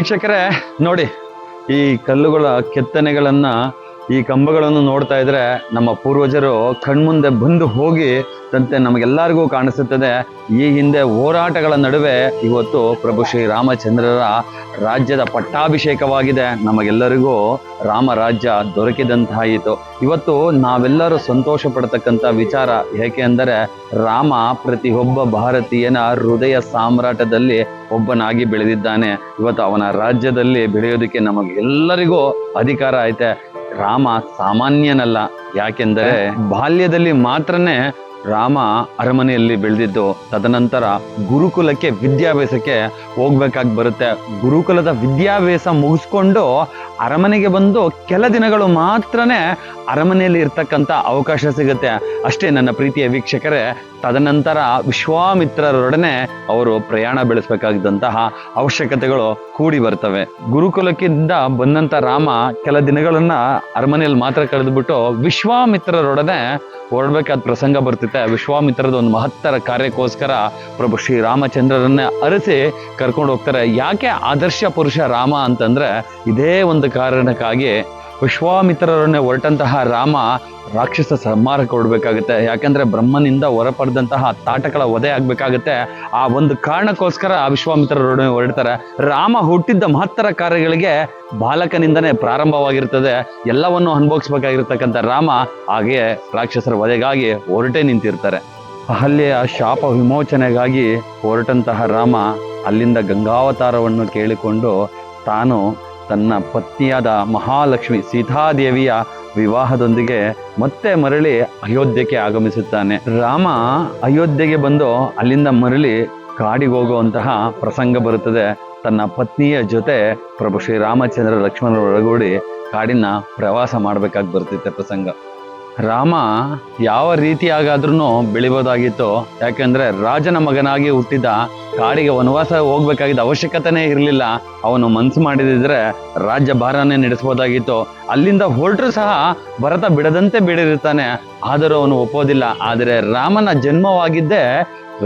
ವೀಕ್ಷಕರೇ ನೋಡಿ ಈ ಕಲ್ಲುಗಳ ಕೆತ್ತನೆಗಳನ್ನ ಈ ಕಂಬಗಳನ್ನು ನೋಡ್ತಾ ಇದ್ರೆ ನಮ್ಮ ಪೂರ್ವಜರು ಕಣ್ಮುಂದೆ ಬಂದು ಹೋಗಿ ತಂತೆ ನಮಗೆಲ್ಲರಿಗೂ ಕಾಣಿಸುತ್ತದೆ. ಈ ಹಿಂದೆ ಹೋರಾಟಗಳ ನಡುವೆ ಇವತ್ತು ಪ್ರಭು ಶ್ರೀ ರಾಮಚಂದ್ರರ ರಾಜ್ಯದ ಪಟ್ಟಾಭಿಷೇಕವಾಗಿದೆ. ನಮಗೆಲ್ಲರಿಗೂ ರಾಮ ರಾಜ್ಯ ದೊರಕಿದಂತಾಯಿತು. ಇವತ್ತು ನಾವೆಲ್ಲರೂ ಸಂತೋಷ ಪಡತಕ್ಕಂಥ ವಿಚಾರ ಏಕೆ ಅಂದರೆ ರಾಮ ಪ್ರತಿಯೊಬ್ಬ ಭಾರತೀಯನ ಹೃದಯ ಸಾಮ್ರಾಟದಲ್ಲಿ ಒಬ್ಬನಾಗಿ ಬೆಳೆದಿದ್ದಾನೆ. ಇವತ್ತು ಅವನ ರಾಜ್ಯದಲ್ಲಿ ಬೆಳೆಯೋದಕ್ಕೆ ನಮಗೆಲ್ಲರಿಗೂ ಅಧಿಕಾರ ಐತೆ. ರಾಮ ಸಾಮಾನ್ಯನಲ್ಲ. ಯಾಕೆಂದರೆ ಬಾಲ್ಯದಲ್ಲಿ ಮಾತ್ರನೇ ರಾಮ ಅರಮನೆಯಲ್ಲಿ ಬೆಳೆದಿದ್ದು, ತದನಂತರ ಗುರುಕುಲಕ್ಕೆ ವಿದ್ಯಾಭ್ಯಾಸಕ್ಕೆ ಹೋಗ್ಬೇಕಾಗಿ ಬರುತ್ತೆ. ಗುರುಕುಲದ ವಿದ್ಯಾಭ್ಯಾಸ ಮುಗಿಸ್ಕೊಂಡು ಅರಮನೆಗೆ ಬಂದು ಕೆಲ ದಿನಗಳು ಮಾತ್ರನೇ ಅರಮನೆಯಲ್ಲಿ ಇರ್ತಕ್ಕಂಥ ಅವಕಾಶ ಸಿಗುತ್ತೆ. ಅಷ್ಟೇ ನನ್ನ ಪ್ರೀತಿಯ ವೀಕ್ಷಕರೇ, ತದನಂತರ ವಿಶ್ವಾಮಿತ್ರರೊಡನೆ ಅವರು ಪ್ರಯಾಣ ಬೆಳೆಸಬೇಕಾಗಿದ್ದಂತಹ ಅವಶ್ಯಕತೆಗಳು ಕೂಡಿ ಬರ್ತವೆ. ಗುರುಕುಲಕ್ಕಿಂದ ಬಂದಂತ ರಾಮ ಕೆಲ ದಿನಗಳನ್ನ ಅರಮನೆಯಲ್ಲಿ ಮಾತ್ರ ಕಳೆದುಬಿಟ್ಟು ವಿಶ್ವಾಮಿತ್ರರೊಡನೆ ಹೊರಡ್ಬೇಕಾದ ಪ್ರಸಂಗ ಬರ್ತಿತ್ತೆ. ವಿಶ್ವಾಮಿತ್ರದ ಒಂದು ಮಹತ್ತರ ಕಾರ್ಯಕ್ಕೋಸ್ಕರ ಪ್ರಭು ಶ್ರೀರಾಮಚಂದ್ರರನ್ನ ಅರಸಿ ಕರ್ಕೊಂಡು ಹೋಗ್ತಾರೆ. ಯಾಕೆ ಆದರ್ಶ ಪುರುಷ ರಾಮ ಅಂತಂದ್ರೆ ಇದೇ ಒಂದು ಕಾರಣಕ್ಕಾಗಿ ವಿಶ್ವಾಮಿತ್ರರನ್ನೇ ಹೊರಟಂತಹ ರಾಮ ರಾಕ್ಷಸ ಸಂಹಾರ ಕೊಡಬೇಕಾಗುತ್ತೆ. ಯಾಕಂದ್ರೆ ಬ್ರಹ್ಮನಿಂದ ಹೊರಪಡೆದಂತಹ ತಾಟಗಳ ವಧೆ ಆಗಬೇಕಾಗುತ್ತೆ. ಆ ಒಂದು ಕಾರಣಕ್ಕೋಸ್ಕರ ಆ ವಿಶ್ವಾಮಿತ್ರರೊಡನೆ ಹೊರಡ್ತಾರೆ. ರಾಮ ಹುಟ್ಟಿದ್ದ ಮಹತ್ತರ ಕಾರ್ಯಗಳಿಗೆ ಬಾಲಕನಿಂದನೇ ಪ್ರಾರಂಭವಾಗಿರ್ತದೆ. ಎಲ್ಲವನ್ನು ಅನುಭವಿಸ್ಬೇಕಾಗಿರ್ತಕ್ಕಂಥ ರಾಮ ಹಾಗೆಯೇ ರಾಕ್ಷಸರ ವಧೆಗಾಗಿ ಹೊರಟೇ ನಿಂತಿರ್ತಾರೆ. ಅಹಲ್ಯೆಯ ಶಾಪ ವಿಮೋಚನೆಗಾಗಿ ಹೊರಟಂತಹ ರಾಮ ಅಲ್ಲಿಂದ ಗಂಗಾವತಾರವನ್ನು ಕೇಳಿಕೊಂಡು ತಾನು ತನ್ನ ಪತ್ನಿಯಾದ ಮಹಾಲಕ್ಷ್ಮಿ ಸೀತಾದೇವಿಯ ವಿವಾಹದೊಂದಿಗೆ ಮತ್ತೆ ಮರಳಿ ಅಯೋಧ್ಯೆಗೆ ಆಗಮಿಸುತ್ತಾನೆ. ರಾಮ ಅಯೋಧ್ಯೆಗೆ ಬಂದು ಅಲ್ಲಿಂದ ಮರಳಿ ಕಾಡಿಗೆ ಹೋಗುವಂತಹ ಪ್ರಸಂಗ ಬರುತ್ತದೆ. ತನ್ನ ಪತ್ನಿಯ ಜೊತೆ ಪ್ರಭು ಶ್ರೀರಾಮಚಂದ್ರ ಲಕ್ಷ್ಮಣರ ಒಳಗೂಡಿ ಕಾಡಿನ ಪ್ರವಾಸ ಮಾಡಬೇಕಾಗಿ ಬರ್ತಿತ್ತೆ ಪ್ರಸಂಗ. ರಾಮ ಯಾವ ರೀತಿಯಾಗಾದ್ರೂ ಬೆಳಿಬೋದಾಗಿತ್ತು, ಯಾಕೆಂದ್ರೆ ರಾಜನ ಮಗನಾಗಿ ಹುಟ್ಟಿದ ಕಾಡಿಗೆ ವನವಾಸ ಹೋಗ್ಬೇಕಾಗಿದ್ದ ಅವಶ್ಯಕತೆನೇ ಇರಲಿಲ್ಲ. ಅವನು ಮನ್ಸು ಮಾಡಿದಿದ್ರೆ ರಾಜ್ಯ ಭಾರನೇ ನಡೆಸ್ಬೋದಾಗಿತ್ತು. ಅಲ್ಲಿಂದ ಹೊರಟರು ಸಹ ಭರತ ಬಿಡದಂತೆ ಬಿಡಿರುತ್ತಾನೆ ಆದರೂ ಅವನು ಒಪ್ಪೋದಿಲ್ಲ. ಆದರೆ ರಾಮನ ಜನ್ಮವಾಗಿದ್ದೇ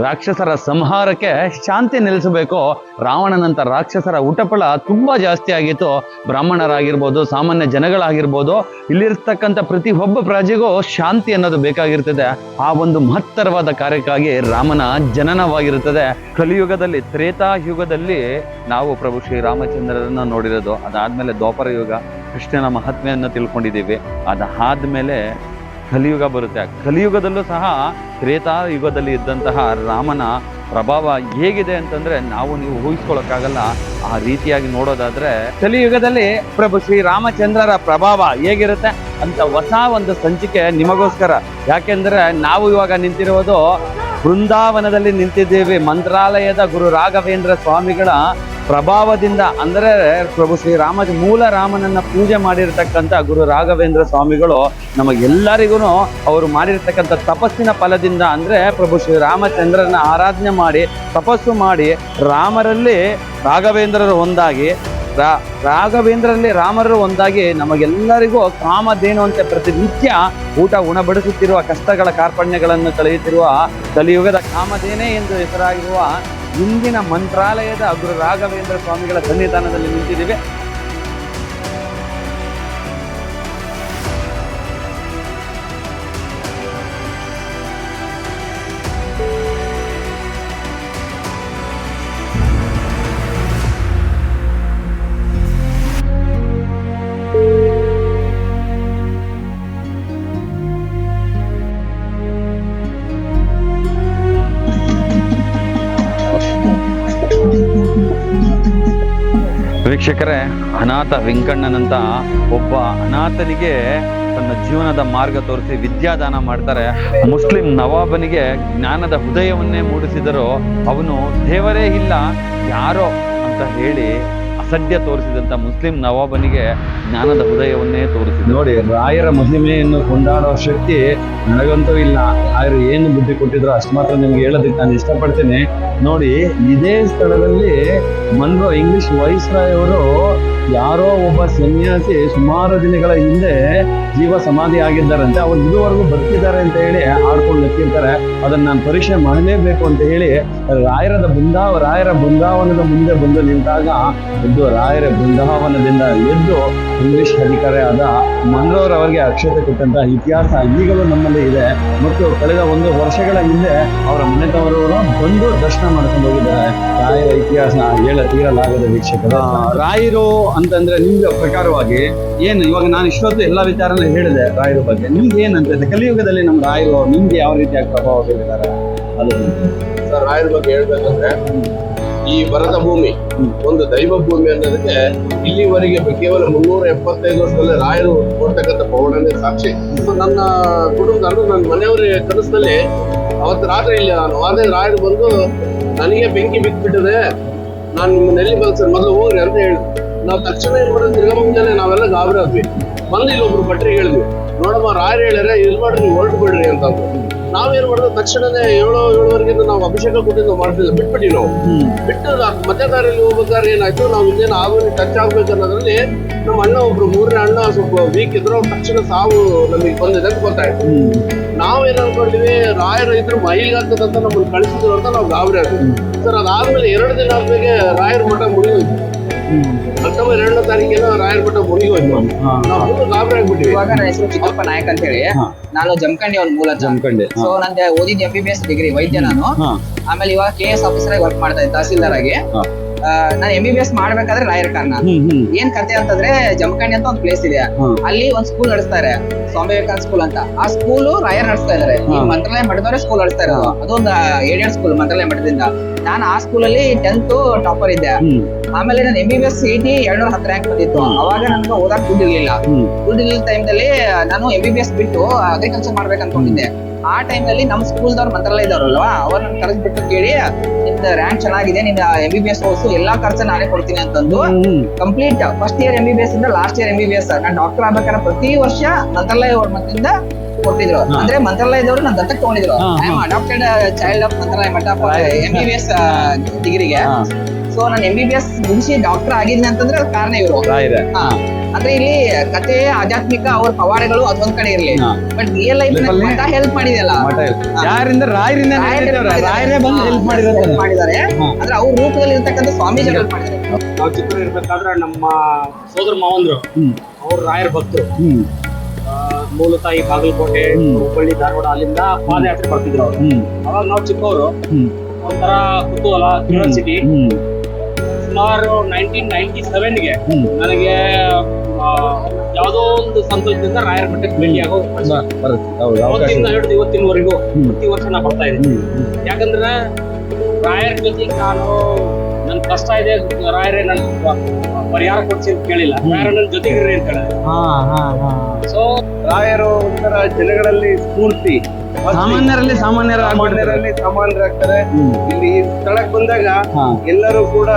ರಾಕ್ಷಸರ ಸಂಹಾರಕ್ಕೆ ಶಾಂತಿ ನೆಲೆಸಬೇಕು ರಾವಣನಂತ ರಾಕ್ಷಸರ ಉಟಪಳ ತುಂಬಾ ಜಾಸ್ತಿ ಆಗಿತ್ತು. ಬ್ರಾಹ್ಮಣರಾಗಿರ್ಬೋದು, ಸಾಮಾನ್ಯ ಜನಗಳಾಗಿರ್ಬೋದು, ಇಲ್ಲಿರ್ತಕ್ಕಂಥ ಪ್ರತಿ ಒಬ್ಬ ಪ್ರಜೆಗೂ ಶಾಂತಿ ಅನ್ನೋದು ಬೇಕಾಗಿರ್ತದೆ. ಆ ಒಂದು ಮಹತ್ತರವಾದ ಕಾರ್ಯಕ್ಕಾಗಿ ರಾಮನ ಜನನವಾಗಿರುತ್ತದೆ. ಕಲಿಯುಗದಲ್ಲಿ ತ್ರೇತಾಯುಗದಲ್ಲಿ ನಾವು ಪ್ರಭು ಶ್ರೀರಾಮಚಂದ್ರರನ್ನ ನೋಡಿರೋದು. ಅದಾದ್ಮೇಲೆ ದ್ವಾಪರ ಯುಗ, ಕೃಷ್ಣನ ಮಹಾತ್ಮೆಯನ್ನು ತಿಳ್ಕೊಂಡಿದ್ದೀವಿ. ಅದಾದ್ಮೇಲೆ ಕಲಿಯುಗ ಬರುತ್ತೆ. ಆ ಕಲಿಯುಗದಲ್ಲೂ ಸಹ ತ್ರೇತಾ ಯುಗದಲ್ಲಿ ಇದ್ದಂತಹ ರಾಮನ ಪ್ರಭಾವ ಹೇಗಿದೆ ಅಂತಂದ್ರೆ ನಾವು ನೀವು ಊಹಿಸ್ಕೊಳಕಾಗಲ್ಲ ಆ ರೀತಿಯಾಗಿ ನೋಡೋದಾದ್ರೆ ಕಲಿಯುಗದಲ್ಲಿ ಪ್ರಭು ಶ್ರೀ ರಾಮಚಂದ್ರರ ಪ್ರಭಾವ ಹೇಗಿರುತ್ತೆ ಅಂತ ಹೊಸ ಒಂದು ಸಂಚಿಕೆ ನಿಮಗೋಸ್ಕರ. ಯಾಕೆಂದ್ರೆ ನಾವು ಇವಾಗ ನಿಂತಿರುವುದು ಬೃಂದಾವನದಲ್ಲಿ ನಿಂತಿದ್ದೀವಿ. ಮಂತ್ರಾಲಯದ ಗುರು ರಾಘವೇಂದ್ರ ಸ್ವಾಮಿಗಳ ಪ್ರಭಾವದಿಂದ ಅಂದರೆ ಪ್ರಭು ಶ್ರೀ ರಾಮ ಮೂಲ ರಾಮನನ್ನ ಪೂಜೆ ಮಾಡಿರ್ತಕ್ಕಂಥ ಗುರು ರಾಘವೇಂದ್ರ ಸ್ವಾಮಿಗಳು ನಮಗೆಲ್ಲರಿಗೂ ಅವರು ಮಾಡಿರ್ತಕ್ಕಂಥ ತಪಸ್ಸಿನ ಫಲದಿಂದ ಅಂದರೆ ಪ್ರಭು ಶ್ರೀ ರಾಮಚಂದ್ರನ ಆರಾಧನೆ ಮಾಡಿ, ತಪಸ್ಸು ಮಾಡಿ ರಾಮರಲ್ಲಿ ರಾಘವೇಂದ್ರರು ಒಂದಾಗಿ, ರಾ, ರಾಘವೇಂದ್ರಲ್ಲಿ ರಾಮರು ಒಂದಾಗಿ ನಮಗೆಲ್ಲರಿಗೂ ಕಾಮಧೇನು ಅಂತ ಪ್ರತಿನಿತ್ಯ ಊಟ ಉಣಬಡಿಸುತ್ತಿರುವ ಕಷ್ಟಗಳ ಕಾರ್ಪಣ್ಯಗಳನ್ನು ಕಳೆಯುತ್ತಿರುವ ಕಲಿಯುಗದ ಕಾಮಧೇನೆ ಎಂದು ಹೆಸರಾಗಿರುವ ಇಂದಿನ ಮಂತ್ರಾಲಯದ ಅಗ್ರ ರಾಘವೇಂದ್ರ ಸ್ವಾಮಿಗಳ ಸನ್ನಿಧಾನದಲ್ಲಿ ನಿಂತಿದ್ದೀವಿ. ವೀಕ್ಷಕರೇ, ಅನಾಥ ವೆಂಕಣ್ಣನಂತ ಒಬ್ಬ ಅನಾಥನಿಗೆ ತನ್ನ ಜೀವನದ ಮಾರ್ಗ ತೋರಿಸಿ ವಿದ್ಯಾದಾನ ಮಾಡ್ತಾರೆ. ಮುಸ್ಲಿಂ ನವಾಬನಿಗೆ ಜ್ಞಾನದ ಹೃದಯವನ್ನೇ ಮೂಡಿಸಿದರು ಅವನು ದೇವರೇ ಇಲ್ಲ, ಯಾರೋ ಅಂತ ಹೇಳಿ ಅಸಡ್ಯ ತೋರಿಸಿದಂತ ಮುಸ್ಲಿಂ ನವಾಬನಿಗೆ ಜ್ಞಾನದ ಹೃದಯವನ್ನೇ ತೋರಿಸಿದ. ನೋಡಿ, ರಾಯರ ಮಹಿಮೆಯನ್ನು ಕೊಂಡಾಡೋ ಶಕ್ತಿ ನನಗಂತೂ ಇಲ್ಲ. ಆದ್ರೆ ಏನು ಬುದ್ಧಿ ಕೊಟ್ಟಿದ್ರು ಅಷ್ಟು ಮಾತ್ರ ನಿಮ್ಗೆ ಹೇಳೋದಕ್ಕೆ ನಾನು ಇಷ್ಟಪಡ್ತೀನಿ. ನೋಡಿ, ಇದೇ ಸ್ಥಳದಲ್ಲಿ ಮನ್ರೋ ಇಂಗ್ಲಿಷ್ ವೈಸ್ ಅವರು ಯಾರೋ ಒಬ್ಬ ಸನ್ಯಾಸಿ ಸುಮಾರು ದಿನಗಳ ಹಿಂದೆ ಜೀವ ಸಮಾಧಿ ಆಗಿದ್ದಾರಂತೆ. ಅವ್ರು ಇದುವರೆಗೂ ಬರ್ತಿದ್ದಾರೆ ಅಂತ ಹೇಳಿ ಆಡ್ಕೊಂಡು ನಿಂತಿರ್ತಾರೆ. ಅದನ್ನ ನಾನು ಪರೀಕ್ಷೆ ಮಾಡಲೇಬೇಕು ಅಂತ ಹೇಳಿ ರಾಯರದ ಬೃಂದಾವ ರಾಯರ ಬೃಂದಾವನದ ಮುಂದೆ ಬಂದು ನಿಂತಾಗ ಎದ್ದು ರಾಯರ ಬೃಂದಾವನದಿಂದ ಎದ್ದು ಇಂಗ್ಲಿಷ್ ಅಧಿಕಾರಿ ಆದ ಮನ್ರೋರ್ ಅಕ್ಷತೆ ಕೊಟ್ಟಂತ ಇತಿಹಾಸ ಈಗಲೂ ನಮ್ಮಲ್ಲಿ ಇದೆ. ಮತ್ತು ಕಳೆದ ಒಂದು ವರ್ಷಗಳ ಹಿಂದೆ ಅವರ ಮನೆತವರು ಬಂದು ದರ್ಶನ ಮಾಡ್ಕೊಂಡು ಹೋಗಿದ್ದಾರೆ. ರಾಯರ ಇತಿಹಾಸ ಹೇಳ ತೀರಲಾಗದ ವೀಕ್ಷಕರು. ರಾಯರು ಅಂತಂದ್ರೆ ನಿಮ್ಗೆ ಪ್ರಕಾರವಾಗಿ ಏನು? ಇವಾಗ ನಾನು ಇಷ್ಟೊತ್ತು ಎಲ್ಲ ವಿಚಾರನ ಹೇಳಿದೆ ರಾಯರ ಬಗ್ಗೆ. ನಿಮ್ಗೆ ಏನಂತ ಕಲಿಯುಗದಲ್ಲಿ ನಮ್ಮ ರಾಯರು ನಿಮ್ಗೆ ಯಾವ ರೀತಿಯಾಗಿ ಪ್ರಭಾವ ಬೀರಿದ್ದಾರೆ? ಅದು ಸರ್, ರಾಯರ ಬಗ್ಗೆ ಹೇಳ್ಬೇಕಂದ್ರೆ ಈ ಭರತ ಭೂಮಿ, ಒಂದು ದೈವ ಭೂಮಿ ಅನ್ನೋದಕ್ಕೆ ಇಲ್ಲಿವರೆಗೆ ಕೇವಲ ಮುನ್ನೂರ ಎಪ್ಪತ್ತೈದು ವರ್ಷದಲ್ಲಿ ರಾಯರು ಕೊಡ್ತಕ್ಕಂಥ ಪೌಡನೇ ಸಾಕ್ಷಿ. ನನ್ನ ಕುಟುಂಬ ಅಂದ್ರೆ ನನ್ನ ಮನೆಯವರ ಕನಸಲ್ಲಿ ಅವತ್ತು ರಾತ್ರಿ ಇಲ್ಲಿ ನಾನು ಅದೇ ರಾಯರು ಬಂದು ನನಗೆ ಬೆಂಕಿ ಬಿಟ್ಬಿಟ್ಟಿದೆ ನಾನು ನಿಮ್ಮನ್ನೆಲ್ಲಿ ಎಲ್ಲಿ ಸರ್ ಮೊದಲು ಹೋಗ್ರಿ ಅಂತ ನಾವು ತಕ್ಷಣ ಏನ್ ಮಾಡೋದು? ತಿರ್ಗಾ ಮುಂಜಾನೆ ನಾವೆಲ್ಲ ಗಾಬರಿ ಆದ್ವಿ. ಬಂದು ಇಲ್ಲೊಬ್ರು ಭಟ್ರಿಗೆ ಹೇಳಿದ್ವಿ ನೋಡಮ್ಮ, ರಾಯರ್ ಹೇಳ್ಯಾರ ಇಲ್ಲಿ ಮಾಡ್ರಿ ನೀವು ಹೊರಟು ಬಿಡ್ರಿ ಅಂತ. ನಾವೇನ್ ಮಾಡಿದ್ವಿ? ತಕ್ಷಣನೇ ಏಳು ಏಳುವರೆಗಿಂದ ನಾವು ಅಭಿಷೇಕ ಕೊಟ್ಟಿದ್ದು ಮಾಡ್ತಿಲ್ಲ ಬಿಟ್ಬಿಟ್ಟಿ ನಾವು. ಬಿಟ್ಟು ಮಧ್ಯ ದಾರಿಯಲ್ಲಿ ಹೋಗ್ಬೇಕಾದ್ರೆ ಏನಾಯ್ತು? ನಾವು ಇನ್ನೇನು ಆಗೋನಿ ಟಚ್ ಆಗ್ಬೇಕು ಅನ್ನೋದ್ರಲ್ಲಿ ನಮ್ಮ ಅಣ್ಣ ಒಬ್ರು, ಮೂರನೇ ಅಣ್ಣ ಸ್ವಲ್ಪ ವೀಕ್ ಇದ್ರು ತಕ್ಷಣ ಸಾವು ನಮಗೆ ಬಂದಿದೆ ಅಂತ ಗೊತ್ತಾಯ್ತು. ನಾವೇನ್ ಅನ್ಕೊಂಡಿವಿ? ರಾಯರ ಇದ್ರು ಮೈಲಿಗಾಗ್ತದಂತ ನಮ್ಮನ್ನು ಕಳಿಸಿದ್ರು ಅಂತ ನಾವು ಗಾಬರಿ ಆಗ್ತೀವಿ ಸರ್, ಅದಾದ್ಮೇಲೆ ಎರಡು ದಿನ ಆದ್ಮೇಲೆ ರಾಯರ ಮಠ ಮುಗಿದೋಯ್ತು ಅಕ್ಟೋಬರ್ ಎರಡನೇ ತಾರೀಕಿನ ರಾಯರ ಮಠ ನಾನು ನಾವು ಫುಲ್ ಗಾಬರಿ ಆಗ್ಬಿಟ್ಟಿವಿ. ಇವಾಗ ನನ್ನ ಹೆಸರು ಚಿಕ್ಕಪ್ಪ ನಾಯಕ್ ಅಂತ ಹೇಳಿ. ನಾನು ಜಮಖಂಡಿ ಅವ್ನ ಮೂಲ ಜಮಖಂಡಿ. ಸೊ ನಂದು ಓದಿದ್ M B B S degree ವೈದ್ಯ ನಾನು. ಆಮೇಲೆ ಇವಾಗ ಕೆ ಎಸ್ ಆಫೀಸರ್ ಆಗಿ ವರ್ಕ್ ಮಾಡ್ತಾ ಇದ್ದೆ ತಹಸೀಲ್ದಾರ್ ಆಗಿ. ನಾನು ಎಂ ಬಿ ಬಿ ಎಸ್ ಮಾಡ್ಬೇಕಾದ್ರೆ ರಾಯರ್ ಕಾರಣ. ಏನ್ ಕತೆ ಅಂತಂದ್ರೆ ಜಮಖಂಡಿ ಅಂತ ಒಂದು ಪ್ಲೇಸ್ ಇದೆ. ಅಲ್ಲಿ ಒಂದ್ ಸ್ಕೂಲ್ ನಡೆಸ್ತಾರೆ. ಸ್ವಾಮಿ ವಿವೇಕಾನಂದ ಸ್ಕೂಲ್ ಅಂತ. ಆ ಸ್ಕೂಲ್ ರಾಯರ್ ನಡೆಸ್ತಾ ಇದಾರೆ. ಈ. ಮಂತ್ರಾಲಯ ಮಠದವರೇ ಸ್ಕೂಲ್ ನಡೆಸ್ತಾ ಇರೋದು. ಅದೊಂದು ಏಡಿಯರ್ ಸ್ಕೂಲ್ ಮಂತ್ರಾಲಯ ಮಠದಿಂದ. ನಾನು ಆ ಸ್ಕೂಲ್ ಅಲ್ಲಿ ಟೆಂತ್ ಟಾಪರ್ ಇದ್ದೆ. ಆಮೇಲೆ ನಾನು M B B S C T ಎರಡ್ನೂರ ಹತ್ತು ರ್ಯಾಂಕ್ ಬಂದಿತ್ತು. ಅವಾಗ ನನ್ಗೆ ಓದಾಕ್ ದುಡ್ಡು ಇರ್ಲಿಲ್ಲ ಟೈಮ್ ದುಡ್ಡು ಇಲ್ಲದ ಟೈಮ್ ನಾನು ಎಂ ಬಿ ಬಿ ಎಸ್ ಬಿಟ್ಟು ಅಗ್ರಿಕಲ್ಚರ್ ಮಾಡ್ಬೇಕು ಅನ್ಕೊಂಡಿದ್ದೆ ಆ ಟೈಮ್ನಲ್ಲಿ ನಮ್ಮ ಸ್ಕೂಲ್ದವ್ರು ಮಂತ್ರಾಲಯದವ್ರಲ್ವಾ ಅವ್ರನ್ನ ನನ್ ಕರೆಸ್ಬಿಟ್ಟು ಕೇಳಿ ನಿಮ್ದು ರ್ಯಾಂಕ್ ಚೆನ್ನಾಗಿದೆ ನಿನ್ನ ಎಂ ಬಿ ಬಿ ಎಸ್ ಓದಿಸು ಎಲ್ಲಾ ಖರ್ಚು ನಾನೇ ಕೊಡ್ತೀನಿ ಅಂತಂದು complete first year M B B S ಇಂದ last year M B B S ನಾನು ಡಾಕ್ಟರ್ ಆಗ್ಬೇಕಾದ್ರೆ ಪ್ರತಿ ವರ್ಷ ಮಂತ್ರಾಲಯ ಅವ್ರ ಮತ್ತಿಂದ ಕೊಟ್ಟಿದ್ರು. ಅಂದ್ರೆ ಮಂತ್ರಾಲಯದವರು ನನ್ನ ದತ್ತಕ್ಕೆ ತಗೊಂಡಿದ್ರು. ಹಾ, I am adopted child of Mantralaya Math M B B S ಡಿಗ್ರಿಗೆ ಸೊ ನಾನು ಎಂ ಬಿ ಬಿ ಎಸ್ ಮುಗಿಸಿ ಡಾಕ್ಟರ್ ಆಗಿದ್ದೀನಿ ಅಂತಂದ್ರೆ ಅದ್ ಕಾರಣ ಇವರು. ಅಂದ್ರೆ ಇಲ್ಲಿ ಕತೆ ಆಧ್ಯಾತ್ಮಿಕ ಅವ್ರ ಪವಾಡಗಳು ಅದೊಂದ್ ಕಡೆ ಇರ್ಲಿ. ಬಟ್ ರಿಯಲ್ ಲೈಫ್ ಮಠ ಹೆಲ್ಪ್ ಮಾಡಿದೆಲ್ಲ. ಯಾರಿಂದ ರಾಯರಿಂದ ರಾಯರೇ ಬಂದು ಹೆಲ್ಪ್ ಮಾಡಿದ್ರು ಮಾಡಿದ್ದಾರೆ. ಆದ್ರೆ ಅಂದ್ರೆ ಅವ್ರ ರೂಪದಲ್ಲಿ ಇರ್ತಕ್ಕಂಥ ಸ್ವಾಮೀಜಿ ಹೆಲ್ಪ್ ಮಾಡಿದ್ದಾರೆ. ನಾವು ಚಿತ್ರ ಇರ್ಬೇಕಾದ್ರೆ ನಮ್ಮ ಸೋದರ ಮಾವಂದ್ರು ಅವ್ರ ಅವ್ರು ರಾಯರ ಭಕ್ತರು. ಮೂಲತಃ ಈ ಬಾಗಲಕೋಟೆ ಹುಬ್ಬಳ್ಳಿ ಧಾರವಾಡ ಅಲ್ಲಿಂದ ಪಾದಯಾತ್ರೆ ಬರ್ತಿದ್ರು ಅವರು. ಅವಾಗ ನಾವು ಚಿಕ್ಕವರು ಒಂಥರ ಕುತೂಹಲ ಕ್ಯೂರಿಯಾಸಿಟಿ ಸುಮಾರು ನೈನ್ಟೀನ್ ನೈನ್ಟಿ ಸೆವೆನ್ಗೆ ನನಗೆ ಯಾವುದೋ ಒಂದು ಸಂತೋಷದಿಂದ ರಾಯರ ಮಠಕ್ಕೆ ಭೇಟಿಯಾಗೋ ಅವತ್ತಿಂದ. ಹಿಡಿದು ಇವತ್ತಿನವರೆಗೂ ಪ್ರತಿ ವರ್ಷ ನಾ ಬರ್ತಾ ಇದ್ದೀನಿ. ಯಾಕಂದ್ರೆ ರಾಯರ ಜೊತೆ ನಾನು ನನ್ನ ಕಷ್ಟ ಇದೆ ರಾಯರೇ ನನ್ ಪರಿಹಾರ ಕೊಡ್ಸಿ ಅಂತ ಕೇಳಿಲ್ಲ. ರಾಯರ ನನ್ನ ಜೊತೆಗಿರ್ರಿ ಅಂತ ಹೇಳಿದ್ರು ಹಾ ಹಾ ಹಾ. ಸೊ ರಾಯರು ಒಂಥರ ಜನಗಳಲ್ಲಿ ಸ್ಫೂರ್ತಿ ಸಾಮಾನ್ಯರಲ್ಲಿ ಸಾಮಾನ್ಯರ ಸಾಮಾನ್ಯರಲ್ಲಿ ಸಾಮಾನ್ಯರಾಗ್ತಾರೆ. ಇಲ್ಲಿ ಸ್ಥಳಕ್ಕೆ ಬಂದಾಗ ಎಲ್ಲರೂ ಕೂಡ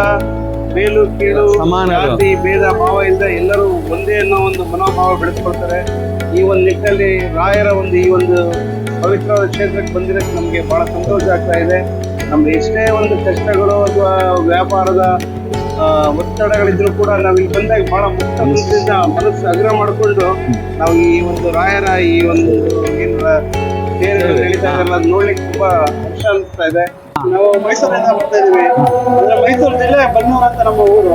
ಮೇಲು ಕೀಳು ಸಮಾನ ಜಾತಿ ಭೇದ ಭಾವ ಇಲ್ಲದೆ ಎಲ್ಲರೂ ಒಂದೇ ಅನ್ನೋ ಒಂದು ಮನೋಭಾವ ಬೆಳೆಸ್ಕೊಳ್ತಾರೆ. ಈ ಒಂದು ನಿಟ್ಟಿನಲ್ಲಿ ರಾಯರ ಒಂದು ಈ ಒಂದು ಪವಿತ್ರವಾದ ಕ್ಷೇತ್ರಕ್ಕೆ ಬಂದಿರೋಕ್ಕೆ ನಮಗೆ ಬಹಳ ಸಂತೋಷ ಆಗ್ತಾ ಇದೆ. ನಮ್ದು ಎಷ್ಟೇ ಒಂದು ಕಷ್ಟಗಳು ಅಥವಾ ವ್ಯಾಪಾರದ ಒತ್ತಡಗಳಿದ್ರು ಕೂಡ ನಾವು ಇಲ್ಲಿ ಬಂದಾಗ ಬಹಳ ಮುಕ್ತ ಮನಸ್ಸಿಂದ ಮನಸ್ಸು ಅಗ್ರ ಮಾಡಿಕೊಂಡು ನಾವು ಈ ಒಂದು ರಾಯರ ಈ ಒಂದು ಏನು ಬೇರೆ ನಡೀತಾ ಇದೆ ಅದ್ ನೋಡ್ಲಿಕ್ಕೆ ತುಂಬಾ ಹರ್ಷ ಅನಿಸ್ತಾ ಇದೆ. ನಾವು ಮೈಸೂರಿಂದ ಬರ್ತಾ ಇದೀವಿ ಅಂದ್ರೆ ಮೈಸೂರು ಜಿಲ್ಲೆ ಬನ್ನೂರ್ ಅಂತ ನಮ್ಮ ಊರು.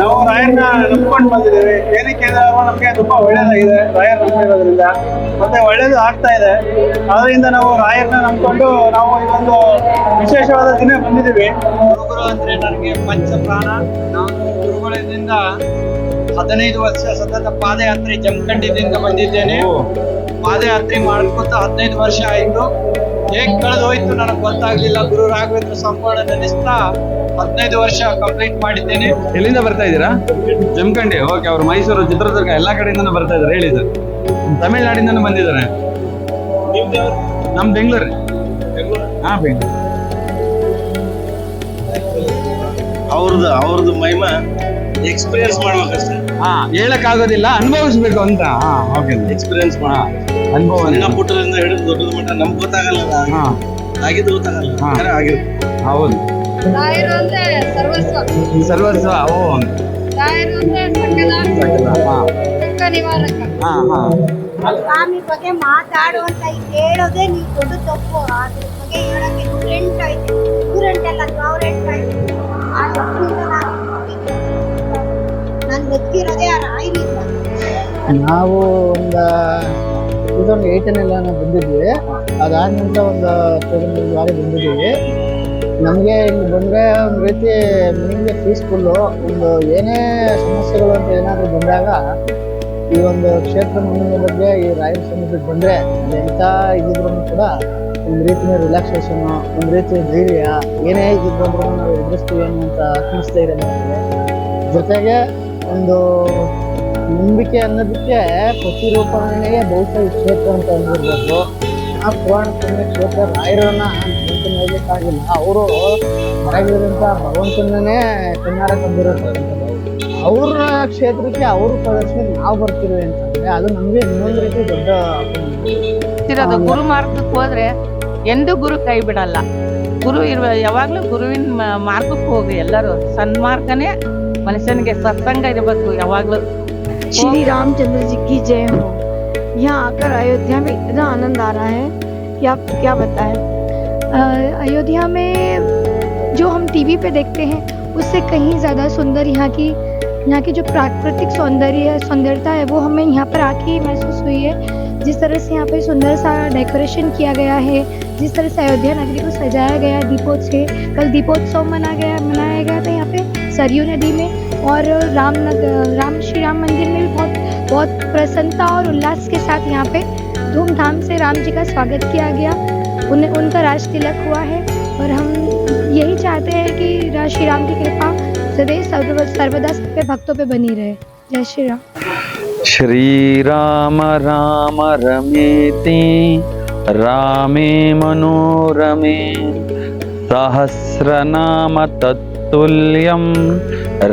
ನಾವು ರಾಯರ್ನ ನಂಬ್ಕೊಂಡು ಬಂದಿದ್ದೀವಿ. ಏನಕ್ಕೆ ನಮ್ಗೆ ತುಂಬಾ ಒಳ್ಳೇದಾಗಿದೆ. ರಾಯರ್ ನಂಬಿರೋದ್ರಿಂದ ಮತ್ತೆ ಒಳ್ಳೇದು ಆಗ್ತಾ ಇದೆ. ಅದರಿಂದ ನಾವು ರಾಯರ್ನ ನಂಬ್ಕೊಂಡು ನಾವು ಇದೊಂದು ವಿಶೇಷವಾದ ದಿನ ಬಂದಿದ್ದೀವಿ. ಗುರುಗಳು ಅಂದ್ರೆ ನನಗೆ ಪಂಚಪ್ರಾಣ. ನಾನು ಗುರುಗಳಿಂದ ಹದಿನೈದು ವರ್ಷ ಸತತ ಪಾದಯಾತ್ರೆ ಜಮಖಂಡಿದಿಂದ ಬಂದಿದ್ದೇನೆ. ಪಾದಯಾತ್ರೆ ಮಾಡ್ಕೊತ ಹದಿನೈದು ವರ್ಷ ಆಯ್ತು. ಹೇಗ್ ಕಳೆದು ಹೋಯ್ತು ನನಗೆ ಗೊತ್ತಾಗ್ಲಿಲ್ಲ. ಗುರು ರಾಘವೇಂದ್ರ ಸಂಪೂರ್ಣ ನೆನೆಸ್ತಾ ಹದಿನೈದು ವರ್ಷ ಕಂಪ್ಲೀಟ್ ಮಾಡಿದ್ದೇನೆ. ಎಲ್ಲಿಂದ ಬರ್ತಾ ಇದ್ದೀರಾ? ಜಮಖಂಡಿ. ಓಕೆ ಅವ್ರು ಮೈಸೂರು ಚಿತ್ರದುರ್ಗ ಎಲ್ಲಾ ಕಡೆಯಿಂದನೂ ಬರ್ತಾ ಇದ್ದಾರೆ ಹೇಳಿ ಸರ್ ತಮಿಳ್ನಾಡಿಂದನೂ ಬಂದಿದ್ದಾರೆ. ನಮ್ ಬೆಂಗಳೂರು. ಹಾ ಬೆಂಗಳೂರು. ಅವ್ರದ್ದು ಅವ್ರದ್ದು ಮಹಿಮಾ ಎಕ್ಸ್ಪೀರಿಯನ್ಸ್ ಮಾಡ್ಬೇಕಷ್ಟೇ. ಹಾ ಹೇಳಕ್ ಆಗೋದಿಲ್ಲ ಅನುಭವಿಸ್ಬೇಕು ಅಂತ. ಹಾ ಓಕೆ ಎಕ್ಸ್ಪೀರಿಯನ್ಸ್ ಮಾಡ. ಅನುಭವ ಸಣ್ಣ ಪುಟ್ಟದಿಂದ ಹಿಡಿದು ದೊಡ್ಡದ ಮಟ್ಟ ನಮ್ಗೆ ಗೊತ್ತಾಗಲ್ಲ ಹಾ. ಆಗಿದ್ದು ಗೊತ್ತಾಗಲ್ಲ. ಹಾ. ಖರೆ ಆಗಿರುತ್ತೆ ಹೌದು. ರಾಯರು ಅಂದ್ರೆ ಸರ್ವಸ್ವ. ಸರ್ವಸ್ವ ಓ. ರಾಯರು ಅಂದ್ರೆ ಸಂಕಲ. ದುಃಖ ನಿವಾರಕ. ಹಾ ಹಾ. ಸ್ವಾಮಿ ಬಗ್ಗೆ ಮಾತಾಡುವಂತ ಹೇಳೋದೇ ನೀವು ದೊಡ್ಡ ತಪ್ಪು. ಅದ್ರ ಬಗ್ಗೆ ಹೇಳಕ್ಕೆ ನೂರೆಂಟು ಆಯ್ತು ನೂರೆಂಟಲ್ಲ ಸಾವಿರೆಂಟು ಆಯ್ತು ಆ ಬದುಕಿರೋದೇ ಆ ರಾಯರಿಂದ ನಾವು ಒಂದು ಏಯ್ಟನೆಲ್ಲ ನಾವು ಬಂದಿದ್ವಿ. ಅದಾದ ನಂತರ ಒಂದು ಹದಿನೈದು ವಾರ ಬಂದಿದ್ದೀವಿ ನಮಗೆ ಇಲ್ಲಿ ಬಂದರೆ ಒಂದು ರೀತಿ ಮನೆಗೆ ಪೀಸ್ಫುಲ್ಲು ಒಂದು ಏನೇ ಸಮಸ್ಯೆಗಳು ಅಂತ ಏನಾದರೂ ಬಂದಾಗ ಈ ಒಂದು ಕ್ಷೇತ್ರ ಮುಂದಿನ ಬಗ್ಗೆ ಈ ರಾಯಲ್ ಸಮುದ್ರಕ್ಕೆ ಬಂದರೆ ಎಂಥ ಇದ್ರೂ ಕೂಡ ಒಂದು ರೀತಿಯ ರಿಲ್ಯಾಕ್ಸೇಷನು ಒಂದು ರೀತಿ ಧೈರ್ಯ, ಏನೇ ಇದ್ದಿದ್ರು ನಾವು ಎದುರಿಸ್ತೀವಿ ಅನ್ನೋಂಥ ಅನ್ನಿಸ್ತಾ ಇದೆ ನಮಗೆ. ಜೊತೆಗೆ ಒಂದು ನಂಬಿಕೆ ಅನ್ನೋದಕ್ಕೆ ಪ್ರತಿರೂಪಣೆಗೆ ಬಹುಶಃ ಕ್ಷೇತ್ರ ಅಂತ ಅಂದಿರ್ಬೇಕು ಆ ಪುರಾಣ ಪುಣ್ಯ ಕ್ಷೇತ್ರ ರಾಯರನ್ನ ಭಗವಂತನ ನೋಡ್ಲಿಕ್ಕಾಗಿಲ್ಲ ಅವರು ಹೊರಗಿರೋದಂಥ ಭಗವಂತನೇ ಕನ್ನಡ ತಂದಿರೋದು ಅವ್ರ ಕ್ಷೇತ್ರಕ್ಕೆ ಅವ್ರ ಪ್ರದರ್ಶನ ನಾವು ಬರ್ತೀವಿ ಅಂತಂದ್ರೆ ಅದು ನಮಗೆ ಇನ್ನೊಂದು ರೀತಿ ದೊಡ್ಡ ಇರೋದು ಗುರು ಮಾರ್ಗಕ್ಕೆ ಹೋದ್ರೆ ಎಂದೂ ಗುರು ಕೈ ಬಿಡಲ್ಲ. ಗುರು ಇರುವ ಯಾವಾಗ್ಲೂ ಗುರುವಿನ ಮಾರ್ಗಕ್ಕೆ ಹೋಗಿ ಎಲ್ಲರೂ. ಸನ್ಮಾರ್ಗನೇ ಮನುಷ್ಯನಿಗೆ ಸತ್ಸಂಗ ಇರಬೇಕು ಯಾವಾಗ್ಲೂ श्री रामचंद्र जी की जय हो यहाँ आकर अयोध्या में इतना आनंद आ रहा है कि आप क्या बताएं अ, अयोध्या में जो हम टीवी पे देखते हैं उससे कहीं ज़्यादा सुंदर यहाँ की यहाँ की जो प्राकृतिक सौंदर्य है सुंदरता है वो हमें यहाँ पर आके ही महसूस हुई है जिस तरह से यहाँ पे सुंदर सा डेकोरेशन किया गया है जिस तरह से अयोध्या नगरी को सजाया गया दीपोत्सव कल दीपोत्सव मना गया मनाया गया था यहाँ पे सरयू नदी में और रामनगर राम, श्री राम मंदिर में भी बहुत बहुत प्रसन्नता और उल्लास के साथ यहाँ पे धूमधाम से राम जी का स्वागत किया गया। उन, उनका राज तिलक हुआ है और हम यही चाहते हैं कि श्री राम की कृपा सदैव सर्वदा सब पे भक्तों पे बनी रहे। जय श्री राम। श्री राम राम रमेति, रामे मनोरमे सहस्रनाम तत्व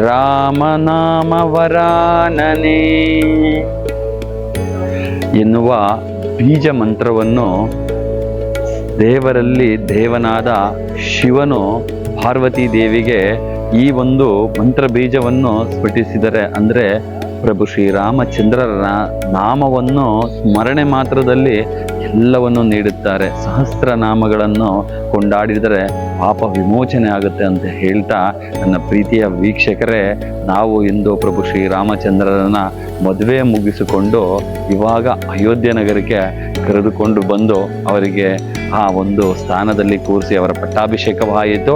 ರಾಮನಾಮ ವರಾನನೆ ಎನ್ನುವ ಬೀಜ ಮಂತ್ರವನ್ನು ದೇವರಲ್ಲಿ ದೇವನಾದ ಶಿವನು ಪಾರ್ವತಿ ದೇವಿಗೆ ಈ ಒಂದು ಮಂತ್ರ ಬೀಜವನ್ನು ಸ್ಫಟಿಸಿದರೆ ಅಂದರೆ ಪ್ರಭು ಶ್ರೀರಾಮಚಂದ್ರರ ನಾಮವನ್ನು ಸ್ಮರಣೆ ಮಾತ್ರದಲ್ಲಿ ಎಲ್ಲವನ್ನು ನೀಡುತ್ತಾರೆ. ಸಹಸ್ರ ನಾಮಗಳನ್ನು ಕೊಂಡಾಡಿದರೆ ಪಾಪ ವಿಮೋಚನೆ ಆಗುತ್ತೆ ಅಂತ ಹೇಳ್ತಾ ನನ್ನ ಪ್ರೀತಿಯ ವೀಕ್ಷಕರೇ, ನಾವು ಇಂದು ಪ್ರಭು ಶ್ರೀರಾಮಚಂದ್ರರನ್ನ ಮದುವೆ ಮುಗಿಸಿಕೊಂಡು ಇವಾಗ ಅಯೋಧ್ಯ ನಗರಕ್ಕೆ ಕರೆದುಕೊಂಡು ಬಂದು ಅವರಿಗೆ ಆ ಒಂದು ಸ್ಥಾನದಲ್ಲಿ ಕೂರಿಸಿ ಅವರ ಪಟ್ಟಾಭಿಷೇಕವಾಯಿತು.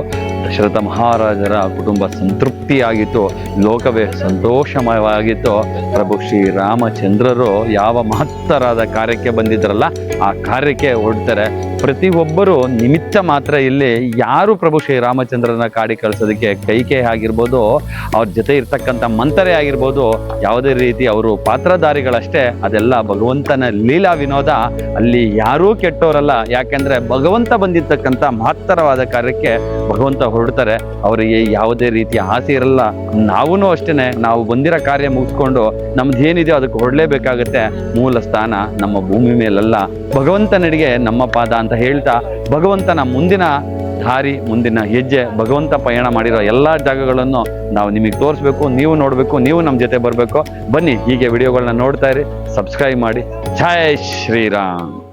ದಶರಥ ಮಹಾರಾಜರ ಕುಟುಂಬ ಸಂತೃಪ್ತಿಯಾಗಿತ್ತು, ಲೋಕವೇ ಸಂತೋಷಮಯವಾಗಿತ್ತು. ಪ್ರಭು ಶ್ರೀರಾಮಚಂದ್ರರು ಯಾವ ಮಹತ್ತರಾದ ಕಾರ್ಯಕ್ಕೆ ಬಂದಿದ್ರಲ್ಲ ಆ ಕಾರ್ಯಕ್ಕೆ ಹೊರಡ್ತಾರೆ. ಪ್ರತಿಯೊಬ್ಬರು ನಿಮಿತ್ತ ಮಾತ್ರ ಇಲ್ಲಿ ಯಾರು ಪ್ರಭು ಶ್ರೀರಾಮಚಂದ್ರನ ಕಾಡಿ ಕಳಿಸೋದಕ್ಕೆ ಕೈಕೆ ಆಗಿರ್ಬೋದು, ಅವ್ರ ಜೊತೆ ಇರ್ತಕ್ಕಂಥ ಮಂತರೇ ಆಗಿರ್ಬೋದು, ಯಾವುದೇ ರೀತಿ ಅವರು ಪಾತ್ರಧಾರಿಗಳಷ್ಟೇ, ಅದೆಲ್ಲ ಭಗವಂತನ ಲೀಲಾ ವಿನೋದ. ಅಲ್ಲಿ ಯಾರೂ ಕೆಟ್ಟವರಲ್ಲ ಯಾಕೆಂದ್ರೆ ಭಗವಂತ ಬಂದಿರ್ತಕ್ಕಂಥ ಮಹತ್ತರವಾದ ಕಾರ್ಯಕ್ಕೆ ಭಗವಂತ ಹೊರಡ್ತಾರೆ. ಅವರಿಗೆ ಯಾವುದೇ ರೀತಿಯ ಆಸೆ ಇರಲ್ಲ. ನಾವೂ ಅಷ್ಟೇ ನಾವು ಬಂದಿರೋ ಕಾರ್ಯ ಮುಗಿಸ್ಕೊಂಡು ನಮ್ದು ಏನಿದೆಯೋ ಅದಕ್ಕೆ ಹೊರಡಲೇಬೇಕಾಗತ್ತೆ. ಮೂಲ ಸ್ಥಾನ ನಮ್ಮ ಭೂಮಿ ಮೇಲಲ್ಲ. ಭಗವಂತನಡಿಗೆ ನಮ್ಮ ಪಾದ ಅಂತ ಹೇಳ್ತಾ, ಭಗವಂತನ ಮುಂದಿನ ದಾರಿ, ಮುಂದಿನ ಹೆಜ್ಜೆ, ಭಗವಂತ ಪಯಣ ಮಾಡಿರೋ ಎಲ್ಲ ಜಾಗಗಳನ್ನು ನಾವು ನಿಮಗೆ ತೋರಿಸ್ಬೇಕು, ನೀವು ನೋಡಬೇಕು, ನೀವು ನಮ್ಮ ಜೊತೆ ಬರಬೇಕು. ಬನ್ನಿ, ಹೀಗೆ ವಿಡಿಯೋಗಳನ್ನ ನೋಡ್ತಾ ಇರಿ ಸಬ್ಸ್ಕ್ರೈಬ್ ಮಾಡಿ. ಜೈ ಶ್ರೀರಾಮ್.